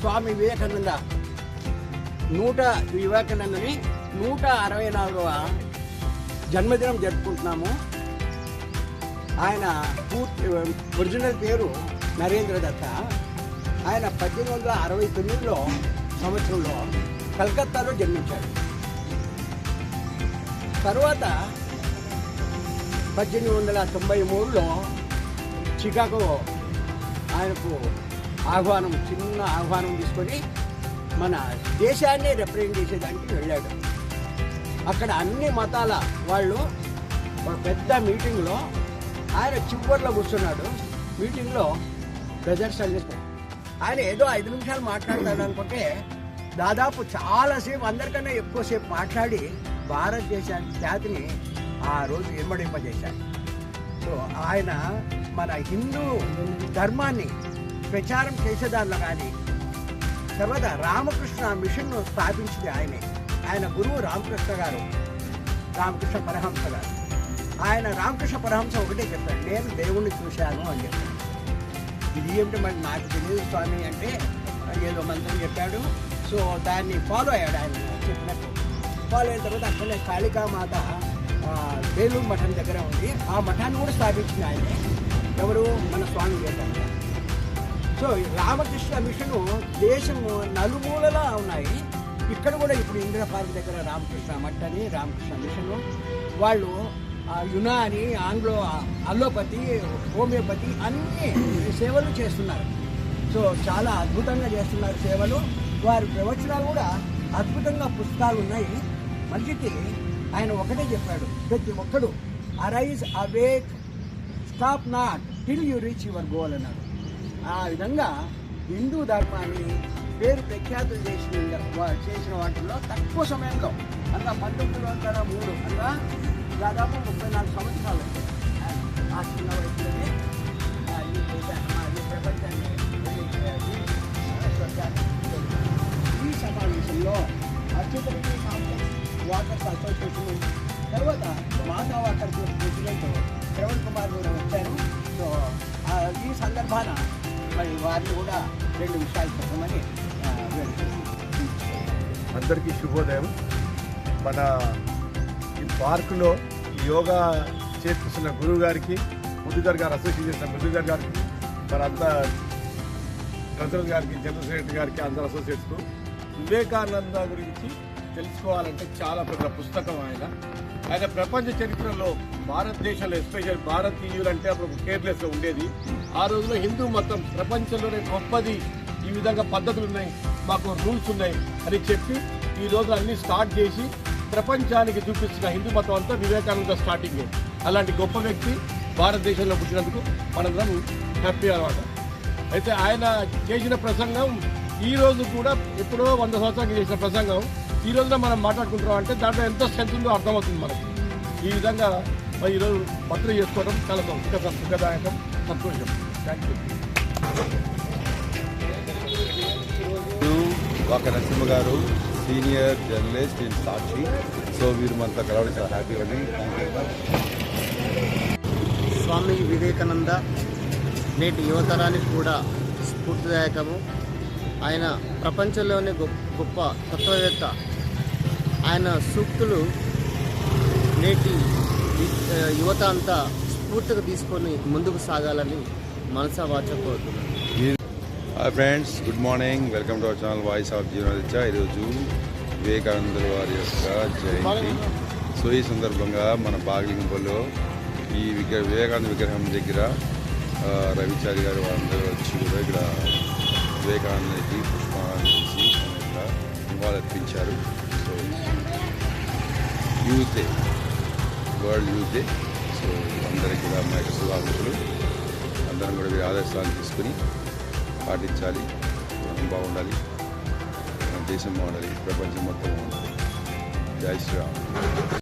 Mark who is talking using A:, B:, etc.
A: స్వామి వివేకానంద నూట వివేకానందని నూట అరవై నాలుగవ జన్మదినం జరుపుకుంటున్నాము. ఆయన పూర్తి ఒరిజినల్ పేరు నరేంద్ర దత్త. ఆయన పద్దెనిమిది వందల అరవై తొమ్మిదిలో సంవత్సరంలో కలకత్తాలో జన్మించాడు. తర్వాత పద్దెనిమిది వందల తొంభై మూడులో చికాగో ఆయనకు ఆహ్వానం చిన్న ఆహ్వానం తీసుకొని మన దేశాన్ని రిప్రజెంట్ చేసేదానికి వెళ్ళాడు. అక్కడ అన్ని మతాల వాళ్ళు ఒక పెద్ద మీటింగ్లో ఆయన చివరిలో కూర్చున్నాడు. మీటింగ్లో ప్రజర్స్ అందిస్తాడు ఆయన ఏదో ఐదు నిమిషాలు మాట్లాడతాడు అనుకుంటే దాదాపు చాలాసేపు అందరికన్నా ఎక్కువసేపు మాట్లాడి భారతదేశానికి జాతిని ఆ రోజు ఇమ్మడింపజేశాడు సో ఆయన మన హిందూ ధర్మాన్ని ప్రచారం చేసేదానిలో కానీ తర్వాత రామకృష్ణ మిషన్ను స్థాపించింది ఆయనే. ఆయన గురువు రామకృష్ణ గారు రామకృష్ణ పరహంస గారు. ఆయన రామకృష్ణ పరహంస ఒకటే చెప్పాడు నేను దేవుణ్ణి చూశాను అని చెప్పాడు. ఇది ఏమిటి మరి నాకు తెలియదు స్వామి అంటే ఏదో మంత్రం చెప్పాడు. సో దాన్ని ఫాలో అయ్యాడు ఆయన చెప్పినట్టు. ఫాలో అయిన తర్వాత అక్కడే కాళికామాత బేలూరు వేలూరు మఠం దగ్గర ఉంది. ఆ మఠాన్ని కూడా స్థాపించింది ఆయనే ఎవరు? మన స్వామి వివేకానంద. సో ఈ రామకృష్ణ మిషన్ దేశము నలుమూలలా ఉన్నాయి. ఇక్కడ కూడా ఇప్పుడు ఇందిరా పార్క్ దగ్గర రామకృష్ణ మఠ్ అని రామకృష్ణ మిషన్. వాళ్ళు యునా యునాని ఆంగ్లో అల్లోపతి హోమియోపతి అన్ని సేవలు చేస్తున్నారు. సో చాలా అద్భుతంగా చేస్తున్నారు సేవలు. వారి ప్రవచనాలు కూడా అద్భుతంగా పుస్తకాలు ఉన్నాయి. మనిషికి ఆయన ఒకటే చెప్పాడు ప్రతి ఒక్కడు arise awake stop not till you reach your goal అన్నాడు. ఆ విధంగా హిందూ ధర్మాన్ని పేరు ప్రఖ్యాతులు చేసిన వా- చేసిన వాటిల్లో తక్కువ సమయంలో అనగా పంతొమ్మిది వందల మూడు అనగా దాదాపు ముప్పై నాలుగు సంవత్సరాలు ఆ చిన్న వయసులోనే ఈ ప్రపంచాన్ని కాంప్లెక్స్ వాటర్స్ అసోసియేషన్ తర్వాత మాధవ వాటర్ ప్రెసిడెంట్ శ్రవణ్ కుమార్ కూడా వచ్చారు సో ఈ సందర్భాన మరి వారిని కూడా రెండు విషయాలు చెప్పమని
B: అందరికీ శుభోదయం. మన ఈ పార్కులో యోగా చేస్తున్న గురువు గారికి ముద్దుగారు గారు అసోసియేషన్ చేసిన ముద్దుగారు గారికి మరి మరంతా ప్రెసిడెంట్ గారికి జనరల్ సెక్రటరీ గారికి అందరు అసోసియేట్స్ వివేకానంద గురించి తెలుసుకోవాలంటే చాలా పెద్ద పుస్తకం ఆయన. ఆయన ప్రపంచ చరిత్రలో భారతదేశంలో ఎస్పెషల్ భారతీయులు అంటే అప్పుడు కేర్లెస్ ఉండేది. ఆ రోజుల్లో హిందూ మతం ప్రపంచంలోనే గొప్పది. ఈ విధంగా పద్ధతులు ఉన్నాయి మాకు రూల్స్ ఉన్నాయి అని చెప్పి ఈ రోజు అన్ని స్టార్ట్ చేసి ప్రపంచానికి చూపిస్తున్న హిందూ మతం అంతా వివేకానంద స్టార్టింగ్ అలాంటి గొప్ప వ్యక్తి భారతదేశంలో పుట్టినందుకు మనందరం హ్యాపీ అనమాట అయితే ఆయన చేసిన ప్రసంగం ఈ రోజు కూడా ఎప్పుడో వంద సంవత్సరాలకి చేసిన ప్రసంగం. ఈ రోజున మనం మాట్లాడుకుంటున్నాం అంటే దాంట్లో ఎంత స్ట్రెంత్ ఉందో అర్థమవుతుంది మనకి. ఈ విధంగా మరి ఈరోజు భద్ర చేసుకోవడం చాలా సుఖ సుఖదాయకం సంతోషం. థ్యాంక్ యూ
C: ఒక Narasimha garu senior journalist in Sakshi. So వీరు మనతో కలవడం చాలా హ్యాపీగా ఉంది
D: స్వామి వివేకానంద నేటి యువతరానికి కూడా స్ఫూర్తిదాయకము. ఆయన ప్రపంచంలోనే గొప్ప గొప్ప తత్వవేత్త. ఆయన సూక్తులు నేటి యువత అంతా స్ఫూర్తిగా తీసుకొని ముందుకు సాగాలని మనసా వాచ
C: hi friends good morning welcome to our channel voice of జీవనరిత్య ఈరోజు వివేకానంద వారి యొక్క జయంతి. సో ఈ సందర్భంగా మన బాగలింగంలో ఈ విగ్రహ వివేకానంద విగ్రహం దగ్గర రవిచారి గారు అందరూ వచ్చి కూడా ఇక్కడ వివేకానందకి పుష్పాలు చేసి అర్పించారు. So youth day world youth day so అందరికీ కూడా మా యొక్క శుభాకాంక్షలు. అందరం కూడా వీరి ఆదర్శాలను తీసుకుని పాటించాలి. మనం బాగుండాలి. మన దేశం బాగుండాలి. ప్రపంచం మొత్తం బాగుండాలి. జై శ్రీరామ్.